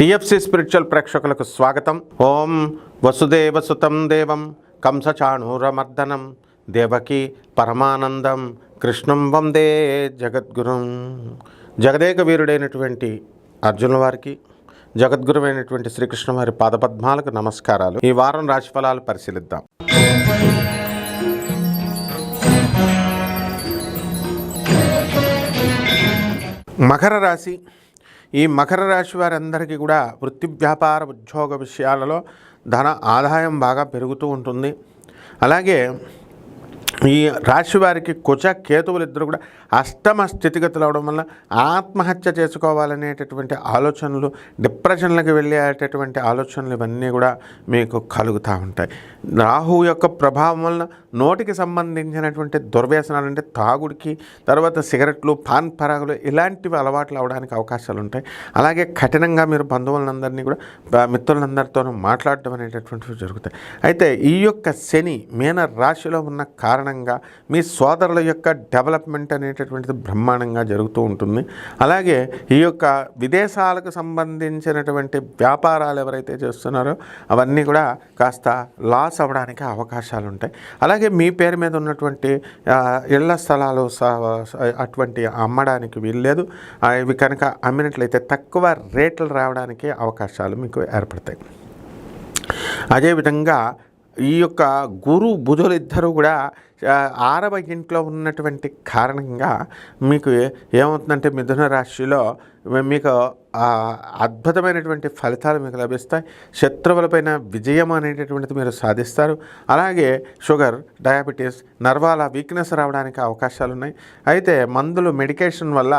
TFC spiritual ప్రేక్షకులకు స్వాగతం. ఓం వసుదేవ సుతం దేవం కంసచాణూరమర్దనం దేవకి పరమానందం కృష్ణం వందే జగద్గురుం. జగదేక వీరుడైనటువంటి అర్జున వారికి జగద్గురువైనటువంటి శ్రీకృష్ణ వారి పాదపద్మాలకు నమస్కారాలు. ఈ వారం రాశిఫలాలు పరిశీలిద్దాం. మకర రాశి ఈ మకర రాశి వారందరికీ కూడా వృత్తి వ్యాపార ఉద్యోగ విషయాలలో ధన ఆదాయం బాగా పెరుగుతూ ఉంటుంది. అలాగే ఈ రాశి వారికి కుచ కేతువులు ఇద్దరు కూడా అష్టమ స్థితిగతులు అవడం వల్ల ఆత్మహత్య చేసుకోవాలనేటటువంటి ఆలోచనలు డిప్రెషన్లకు వెళ్ళేటటువంటి ఆలోచనలు ఇవన్నీ కూడా మీకు కలుగుతూ ఉంటాయి. రాహు యొక్క ప్రభావం వలన నోటికి సంబంధించినటువంటి దుర్వ్యసనాలు అంటే తాగుడికి తర్వాత సిగరెట్లు పాన్ పరాగులు ఇలాంటివి అలవాట్లు అవడానికి అవకాశాలు ఉంటాయి. అలాగే కఠినంగా మీరు బంధువులందరినీ కూడా మిత్రులందరితోనూ మాట్లాడటం అనేటటువంటివి జరుగుతాయి. అయితే ఈ యొక్క శని మీన రాశిలో ఉన్న కారణం కారణంగా మీ సోదరుల యొక్క డెవలప్మెంట్ అనేటటువంటిది బ్రహ్మాండంగా జరుగుతూ ఉంటుంది. అలాగే ఈ యొక్క విదేశాలకు సంబంధించినటువంటి వ్యాపారాలు ఎవరైతే చేస్తున్నారో అవన్నీ కూడా కాస్త లాస్ అవ్వడానికి అవకాశాలు ఉంటాయి. అలాగే మీ పేరు మీద ఉన్నటువంటి ఇళ్ళ స్థలాలు అటువంటి అమ్మడానికి వీల్లేదు. ఇవి కనుక అమ్మినట్లయితే తక్కువ రేట్లు రావడానికి అవకాశాలు మీకు ఏర్పడతాయి. అదేవిధంగా ఈ యొక్క గురు బుధులు ఇద్దరు కూడా ఆరవ ఇంట్లో ఉన్నటువంటి కారణంగా మీకు ఏమవుతుందంటే మిథున రాశిలో మీకు అద్భుతమైనటువంటి ఫలితాలు మీకు లభిస్తాయి. శత్రువులపైన విజయం అనేటటువంటిది మీరు సాధిస్తారు. అలాగే షుగర్ డయాబెటీస్ నర్వాల వీక్నెస్ రావడానికి అవకాశాలు ఉన్నాయి అయితే మందులు మెడికేషన్ వల్ల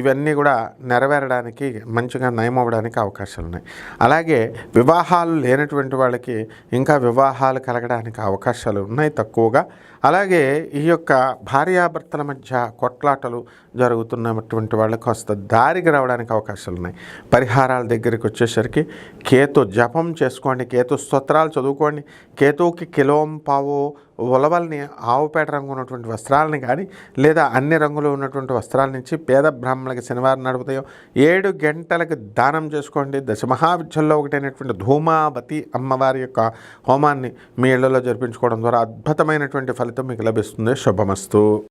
ఇవన్నీ కూడా నెరవేరడానికి మంచిగా నయం అవ్వడానికి అవకాశాలు ఉన్నాయి అలాగే వివాహాలు లేనటువంటి వాళ్ళకి ఇంకా వివాహాలు కలగడానికి అవకాశాలు ఉన్నాయి తక్కువగా. అలాగే అలాగే ఈ యొక్క భార్యాభర్తల మధ్య కొట్లాటలు జరుగుతున్నటువంటి వాళ్ళకి కాస్త దారికి రావడానికి అవకాశాలు ఉన్నాయి. పరిహారాల దగ్గరికి వచ్చేసరికి కేతు జపం చేసుకోండి కేతు స్తోత్రాలు చదువుకోండి కేతువుకి కిలోం పావు ఉలవల్ని ఆవుపేట రంగు ఉన్నటువంటి వస్త్రాలని కానీ లేదా అన్ని రంగులు ఉన్నటువంటి వస్త్రాల నుంచి పేద బ్రాహ్మణులకి శనివారం నడుపుతాయో ఏడు గంటలకు దానం చేసుకోండి. దశమహావిద్యల్లో ఒకటైనటువంటి ధూమావతి అమ్మవారి యొక్క హోమాన్ని మీ ఇళ్ళలో జరిపించుకోవడం ద్వారా అద్భుతమైనటువంటి ఫలితం మీకు లభిస్తుంది. శుభమస్తు.